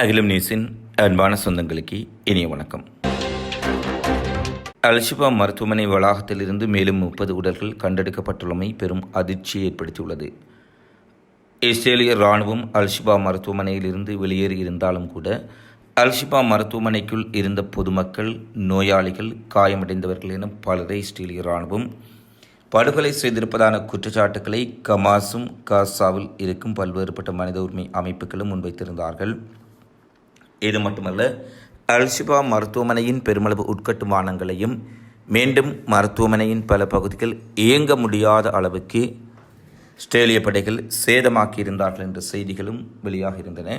அகிலம் நியூஸின் அன்பான சொந்தங்களுக்கு இனிய வணக்கம். அல்ஷிபா மருத்துவமனை வளாகத்திலிருந்து மேலும் முப்பது உடல்கள் கண்டெடுக்கப்பட்டுள்ளமை பெரும் அதிர்ச்சியை ஏற்படுத்தியுள்ளது. இஸ்ரேலிய இராணுவம் அல்ஷிபா மருத்துவமனையிலிருந்து வெளியேறி இருந்தாலும் கூட அல்ஷிபா மருத்துவமனைக்குள் இருந்த பொதுமக்கள் நோயாளிகள் காயமடைந்தவர்கள் என பலரை இஸ்ரேலிய இராணுவம் படுகொலை செய்திருப்பதான குற்றச்சாட்டுக்களை கமாஸும் காசாவில் இருக்கும் பல்வேறுபட்ட மனித உரிமை அமைப்புகளும் முன்வைத்திருந்தார்கள். இது மட்டுமல்ல அல்ஷிபா மருத்துவமனையின் பெருமளவு உட்கட்டுமானங்களையும் மீண்டும் மருத்துவமனையின் பல பகுதிகள் இயங்க முடியாத அளவுக்கு ஆஸ்திரேலிய படைகள் சேதமாக்கியிருந்தார்கள் என்ற செய்திகளும் வெளியாகியிருந்தன.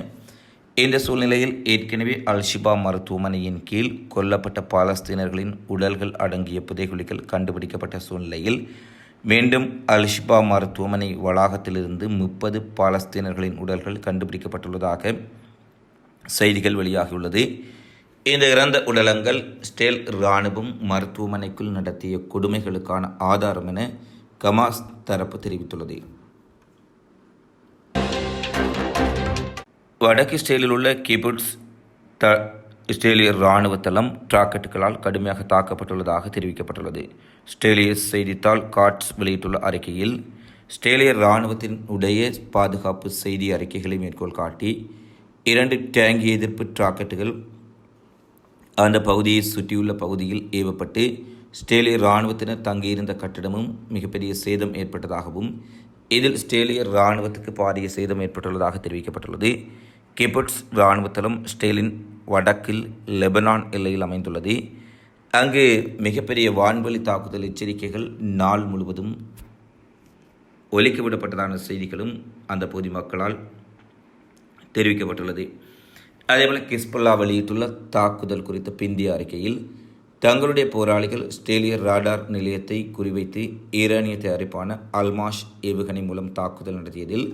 இந்த சூழ்நிலையில் ஏற்கனவே அல்ஷிபா மருத்துவமனையின் கீழ் கொல்லப்பட்ட பாலஸ்தீனர்களின் உடல்கள் அடங்கிய புதைகுழிகள் கண்டுபிடிக்கப்பட்ட சூழ்நிலையில் மீண்டும் அல்ஷிபா மருத்துவமனை வளாகத்திலிருந்து முப்பது பாலஸ்தீனர்களின் உடல்கள் கண்டுபிடிக்கப்பட்டுள்ளதாக செய்திகள் வெளியாகியுள்ளது. இந்த இறந்த உடலங்கள் ஸ்டேல் இராணுவம் மருத்துவமனைக்குள் நடத்திய கொடுமைகளுக்கான ஆதாரம் என கமாஸ் தரப்பு தெரிவித்துள்ளது. வடக்கு இஸ்ரேலில் உள்ள கிபுட்ஸ் த இஸ்ரேலிய இராணுவ தளம் ராக்கெட்டுகளால் கடுமையாக தாக்கப்பட்டுள்ளதாக தெரிவிக்கப்பட்டுள்ளது. ஸ்டேலிய செய்தித்தாள் காட்ஸ் வெளியிட்டுள்ள அறிக்கையில் ஸ்டேலிய இராணுவத்தினுடைய பாதுகாப்பு செய்தி அறிக்கைகளை மேற்கோள் காட்டி இரண்டு டேங்கி எதிர்ப்பு ராக்கெட்டுகள் அந்த பகுதியை சுற்றியுள்ள பகுதியில் ஏவப்பட்டு ஸ்டேலிய இராணுவத்தினர் தங்கியிருந்த கட்டிடமும் மிகப்பெரிய சேதம் ஏற்பட்டதாகவும் இதில் ஸ்டேலிய இராணுவத்துக்கு பாரிய சேதம் ஏற்பட்டுள்ளதாக தெரிவிக்கப்பட்டுள்ளது. கிபட்ஸ் இராணுவ தளம் ஸ்டேலின் வடக்கில் லெபனான் எல்லையில் அமைந்துள்ளது. அங்கு மிகப்பெரிய வான்வழி தாக்குதல் எச்சரிக்கைகள் நாள் முழுவதும் ஒலிக்க விடப்பட்டதான செய்திகளும் அந்த பகுதி மக்களால் தெரிவிக்கப்பட்டுள்ளது. அதேபோல் கிஸ்புல்லா வெளியிட்டுள்ள தாக்குதல் குறித்த பிந்திய அறிக்கையில் தங்களுடைய போராளிகள் ஸ்டேலிய ராடார் நிலையத்தை குறிவைத்து ஈரானிய தயாரிப்பான அல்மாஷ் ஏவுகணை மூலம் தாக்குதல் நடத்தியதில்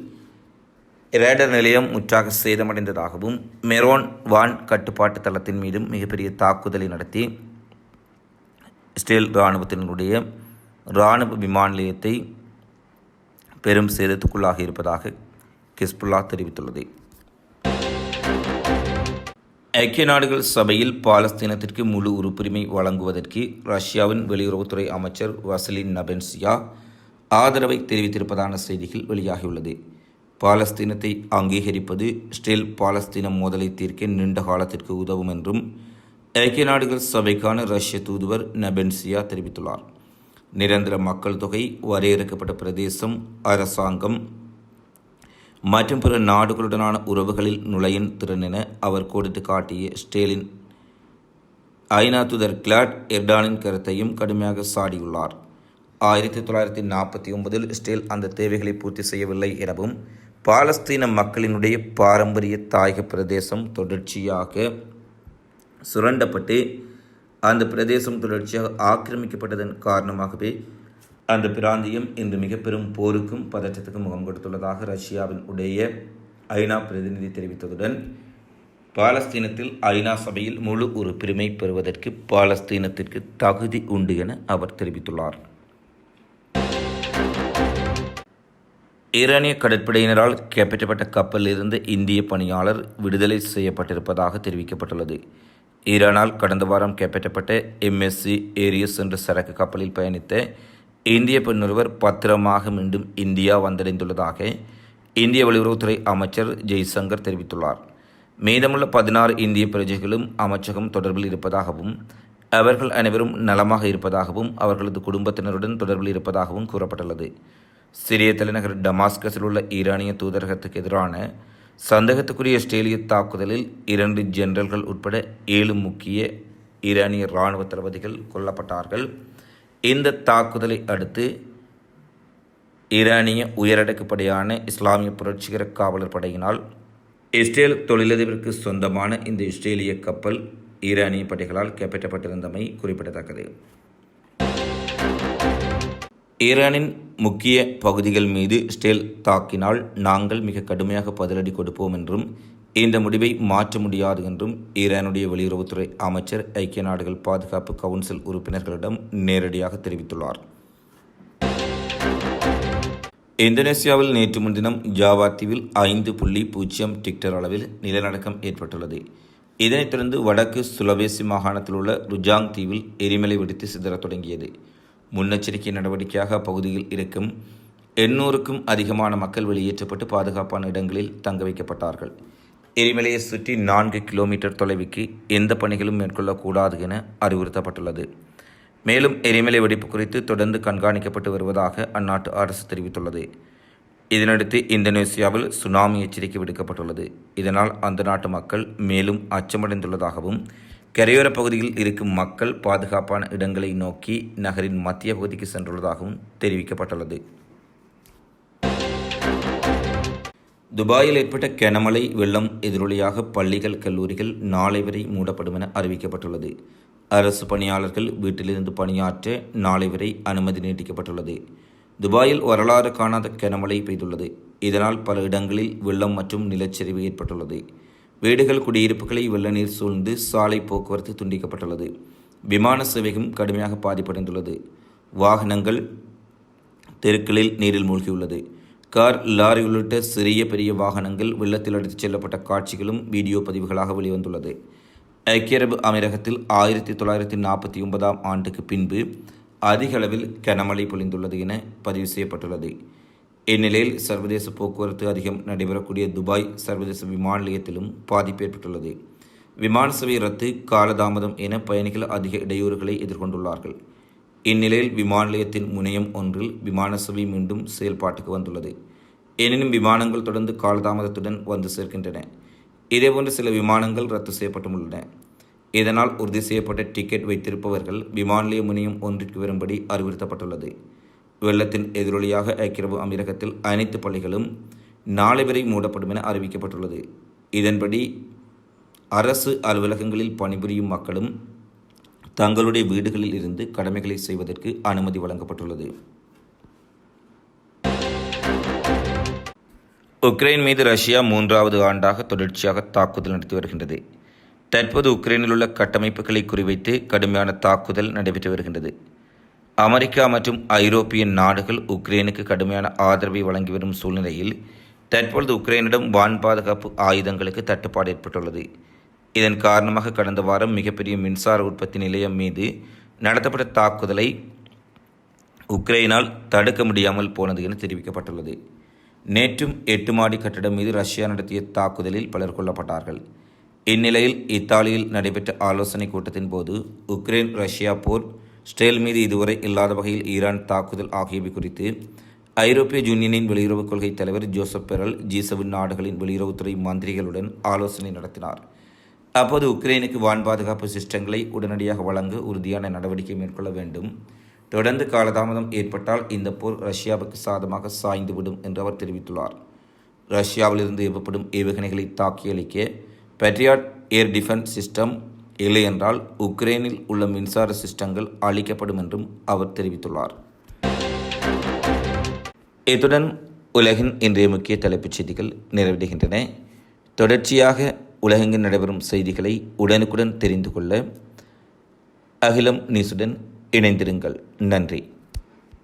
ரேடர் நிலையம் முற்றாக சேதமடைந்ததாகவும் மெரோன் வான் கட்டுப்பாட்டு தளத்தின் மீதும் மிகப்பெரிய தாக்குதலை நடத்தி இஸ்ரேல் இராணுவத்தினுடைய இராணுவ விமான நிலையத்தை பெரும் சேதத்துக்குள்ளாகி இருப்பதாக கிஸ்புல்லா தெரிவித்துள்ளது. ஐக்கிய நாடுகள் சபையில் பாலஸ்தீனத்திற்கு முழு உறுப்புரிமை வழங்குவதற்கு ரஷ்யாவின் வெளியுறவுத்துறை அமைச்சர் வசலின் நபென்சியா ஆதரவை தெரிவித்திருப்பதான செய்திகள் வெளியாகியுள்ளது. பாலஸ்தீனத்தை அங்கீகரிப்பது ஸ்டேல் பாலஸ்தீன மோதலை தீர்க்க நீண்ட காலத்திற்கு உதவும் என்றும் ஐக்கிய நாடுகள் சபைக்கான ரஷ்ய தூதுவர் நபென்சியா தெரிவித்துள்ளார். நிரந்தர மக்கள் தொகை வரையறுக்கப்பட்ட பிரதேசம் அரசாங்கம் மற்றும் பிற நாடுகளுடனான உறவுகளில் நுழையின் திறன் என அவர் கோடிட்டு காட்டிய ஸ்டேலின் ஐநா தூதர் கிளாட் எர்டானின் கருத்தையும் கடுமையாக சாடியுள்ளார். ஆயிரத்தி தொள்ளாயிரத்தி நாற்பத்தி ஒன்பதில் ஸ்டேல் அந்த தேவைகளை பூர்த்தி செய்யவில்லை எனவும் பாலஸ்தீன மக்களினுடைய பாரம்பரிய தாயக பிரதேசம் தொடர்ச்சியாக சுரண்டப்பட்டு அந்த பிரதேசம் தொடர்ச்சியாக ஆக்கிரமிக்கப்பட்டதன் காரணமாகவே அந்த பிராந்தியம் இன்று மிக பெரும் போருக்கும் பதற்றத்துக்கும் முகம் கொடுத்துள்ளதாக ரஷ்யாவின் உடைய ஐநா பிரதிநிதி தெரிவித்ததுடன் பாலஸ்தீனத்தில் ஐநா சபையில் முழு ஒரு பெருமை பெறுவதற்கு பாலஸ்தீனத்திற்கு தகுதி உண்டு என அவர் தெரிவித்துள்ளார். ஈரானிய கடற்படையினரால் கைப்பற்றப்பட்ட கப்பலில் இருந்து இந்திய பணியாளர் விடுதலை செய்யப்பட்டிருப்பதாக தெரிவிக்கப்பட்டுள்ளது. ஈரானால் கடந்த வாரம் கைப்பற்றப்பட்ட எம்எஸ்சி ஏரியஸ் என்ற சரக்கு கப்பலில் பயணித்த இந்திய பெண்ணொருவர் பத்திரமாக மீண்டும் இந்தியா வந்தடைந்துள்ளதாக இந்திய வெளியுறவுத்துறை அமைச்சர் ஜெய்சங்கர் தெரிவித்துள்ளார். மீதமுள்ள பதினாறு இந்திய பிரஜைகளும் அமைச்சகம் தொடர்பில் இருப்பதாகவும் அவர்கள் அனைவரும் நலமாக இருப்பதாகவும் அவர்களது குடும்பத்தினருடன் தொடர்பில் இருப்பதாகவும் கூறப்பட்டுள்ளது. சிரிய தலைநகர் டமாஸ்கஸில் உள்ள ஈரானிய தூதரகத்துக்கு எதிரான சந்தேகத்துக்குரிய ஆஸ்திரேலிய தாக்குதலில் இரண்டு ஜெனரல்கள் உட்பட ஏழு முக்கிய ஈரானிய இராணுவ தளபதிகள் கொல்லப்பட்டார்கள். இந்த தாக்குதலை அடுத்து ஈரானிய உயரடுக்குப்படையான இஸ்லாமிய புரட்சிகர காவலர் படையினால் இஸ்ரேல் தொழிலதிபருக்கு சொந்தமான இந்த இஸ்ரேலிய கப்பல் ஈரானிய படைகளால் கைப்பற்றப்பட்டிருந்தமை குறிப்பிடத்தக்கது. ஈரானின் முக்கிய பகுதிகள் மீது ஸ்டேல் தாக்கினால் நாங்கள் மிக கடுமையாக பதிலடி கொடுப்போம் என்றும் இந்த முடிவை மாற்ற முடியாது என்றும் ஈரானுடைய வெளியுறவுத்துறை அமைச்சர் ஐக்கிய நாடுகள் பாதுகாப்பு கவுன்சில் உறுப்பினர்களிடம் நேரடியாக தெரிவித்துள்ளார். இந்தோனேசியாவில் நேற்று முன்தினம் ஜாவா தீவில் ஐந்து புள்ளி பூஜ்ஜியம் டிக்டர் அளவில் நிலநடுக்கம் ஏற்பட்டுள்ளது. இதனைத் தொடர்ந்து வடக்கு சுலவேசி மாகாணத்தில் உள்ள ருஜாங் தீவில் எரிமலை வெடித்து சிதறத் தொடங்கியது. முன்னெச்சரிக்கை நடவடிக்கையாக அப்பகுதியில் இருக்கும் எண்ணூறுக்கும் அதிகமான மக்கள் வெளியேற்றப்பட்டு பாதுகாப்பான இடங்களில் தங்க வைக்கப்பட்டார்கள். எரிமலையை சுற்றி நான்கு கிலோமீட்டர் தொலைவுக்கு எந்த பணிகளும் மேற்கொள்ளக்கூடாது என அறிவுறுத்தப்பட்டுள்ளது. மேலும் எரிமலை வெடிப்பு குறித்து தொடர்ந்து கண்காணிக்கப்பட்டு வருவதாக அந்நாட்டு அரசு தெரிவித்துள்ளது. இதனடுத்து இந்தோனேசியாவில் சுனாமி எச்சரிக்கை விடுக்கப்பட்டுள்ளது. இதனால் அந்த நாட்டு மக்கள் மேலும் அச்சமடைந்துள்ளதாகவும் கரையோரப் பகுதியில் இருக்கும் மக்கள் பாதுகாப்பான இடங்களை நோக்கி நகரின் மத்திய பகுதிக்கு சென்றுள்ளதாகவும் தெரிவிக்கப்பட்டுள்ளது. துபாயில் ஏற்பட்ட கனமழை வெள்ளம் எதிரொலியாக பள்ளிகள் கல்லூரிகள் நாளை வரை மூடப்படும் என அறிவிக்கப்பட்டுள்ளது. அரசு பணியாளர்கள் வீட்டிலிருந்து பணியாற்ற நாளை வரை அனுமதி நீட்டிக்கப்பட்டுள்ளது. துபாயில் வரலாறு காணாத கனமழை பெய்துள்ளது. இதனால் பல இடங்களில் வெள்ளம் மற்றும் நிலச்சரிவு ஏற்பட்டுள்ளது. வீடுகள் குடியிருப்புகளை வெள்ள நீர் சூழ்ந்து சாலை போக்குவரத்து துண்டிக்கப்பட்டுள்ளது. விமான சேவையும் கடுமையாக பாதிப்படைந்துள்ளது. வாகனங்கள் தெருக்களில் நீரில் மூழ்கியுள்ளது. கார் லாரி உள்ளிட்ட சிறிய பெரிய வாகனங்கள் வெள்ளத்தில் அடித்துச் செல்லப்பட்ட காட்சிகளும் வீடியோ பதிவுகளாக வெளிவந்துள்ளது. ஐக்கிய அரபு அமீரகத்தில் ஆயிரத்தி தொள்ளாயிரத்தி நாற்பத்தி ஒன்பதாம் ஆண்டுக்கு பின்பு அதிக அளவில் கனமழை பொழிந்துள்ளது என பதிவு செய்யப்பட்டுள்ளது. இந்நிலையில் சர்வதேச போக்குவரத்து அதிகம் நடைபெறக்கூடிய துபாய் சர்வதேச விமான நிலையத்திலும் பாதிப்பு ஏற்பட்டுள்ளது. விமான சேவை ரத்து காலதாமதம் என பயணிகள் அதிக இடையூறுகளை எதிர்கொண்டுள்ளார்கள். இந்நிலையில் விமான நிலையத்தின் முனையம் ஒன்றில் விமான சேவை மீண்டும் செயல்பாட்டுக்கு வந்துள்ளது. எனினும் விமானங்கள் தொடர்ந்து காலதாமதத்துடன் வந்து சேர்க்கின்றன. இதேபோன்று சில விமானங்கள் ரத்து செய்யப்பட்டுள்ளன இதனால் உறுதி செய்யப்பட்ட டிக்கெட் வைத்திருப்பவர்கள் விமான நிலைய முனையம் ஒன்றிற்கு வரும்படி அறிவுறுத்தப்பட்டுள்ளது. வெள்ளத்தின் எதிரொலியாக ஐக்கிய அமீரகத்தில் அனைத்து பள்ளிகளும் நாளை வரை மூடப்படும் என அறிவிக்கப்பட்டுள்ளது. இதன்படி அரசு அலுவலகங்களில் பணிபுரியும் மக்களும் தங்களுடைய வீடுகளில் இருந்து கடமைகளை செய்வதற்கு அனுமதி வழங்கப்பட்டுள்ளது. உக்ரைன் மீது ரஷ்யா மூன்றாவது ஆண்டாக தொடர்ச்சியாக தாக்குதல் நடத்தி வருகின்றது. தற்போது உக்ரைனில் உள்ள கட்டமைப்புகளை குறிவைத்து கடுமையான தாக்குதல் நடைபெற்று வருகின்றது. அமெரிக்கா மற்றும் ஐரோப்பிய நாடுகள் உக்ரைனுக்கு கடுமையான ஆதரவை வழங்கி வரும் சூழ்நிலையில் தற்பொழுது உக்ரைனிடம் வான் பாதுகாப்பு ஆயுதங்களுக்கு தட்டுப்பாடு ஏற்பட்டுள்ளது. இதன் காரணமாக கடந்த வாரம் மிகப்பெரிய மின்சார உற்பத்தி நிலையம் மீது நடத்தப்பட்ட தாக்குதலை உக்ரைனால் தடுக்க முடியாமல் போனது என தெரிவிக்கப்பட்டுள்ளது. நேற்றும் எட்டு மாடி கட்டடம் மீது ரஷ்யா நடத்திய தாக்குதலில் பலர் கொல்லப்பட்டார்கள். இந்நிலையில் இத்தாலியில் நடைபெற்ற ஆலோசனைக் கூட்டத்தின் போது உக்ரைன் ரஷ்யா போர் ஸ்டேல் மீது இதுவரை இல்லாத வகையில் ஈரான் தாக்குதல் ஆகியவை குறித்து ஐரோப்பிய யூனியனின் வெளியுறவுக் கொள்கை தலைவர் ஜோசப் பெரல் ஜி செவன் நாடுகளின் வெளியுறவுத்துறை மந்திரிகளுடன் ஆலோசனை நடத்தினார். அப்போது உக்ரைனுக்கு வான் பாதுகாப்பு சிஸ்டங்களை உடனடியாக வழங்க உறுதியான நடவடிக்கை மேற்கொள்ள வேண்டும். தொடர்ந்து காலதாமதம் ஏற்பட்டால் இந்த போர் ரஷ்யாவுக்கு சாதமாக சாய்ந்துவிடும் என்று அவர் தெரிவித்துள்ளார். ரஷ்யாவிலிருந்து ஏவப்படும் ஏவுகணைகளை தாக்கியளிக்க பெட்ரியாட் ஏர் டிஃபென்ஸ் சிஸ்டம் இல்லை என்றால் உக்ரைனில் உள்ள மின்சார சிஸ்டங்கள் அளிக்கப்படும் என்றும் அவர் தெரிவித்துள்ளார். இத்துடன் உலகின் இன்றைய முக்கிய தலைப்புச் செய்திகள் நிறைவடைகின்றன. தொடர்ச்சியாக உலகெங்கில் நடைபெறும் செய்திகளை உடனுக்குடன் தெரிந்து கொள்ள அகிலம் நியூஸுடன் இணைந்திருங்கள். நன்றி.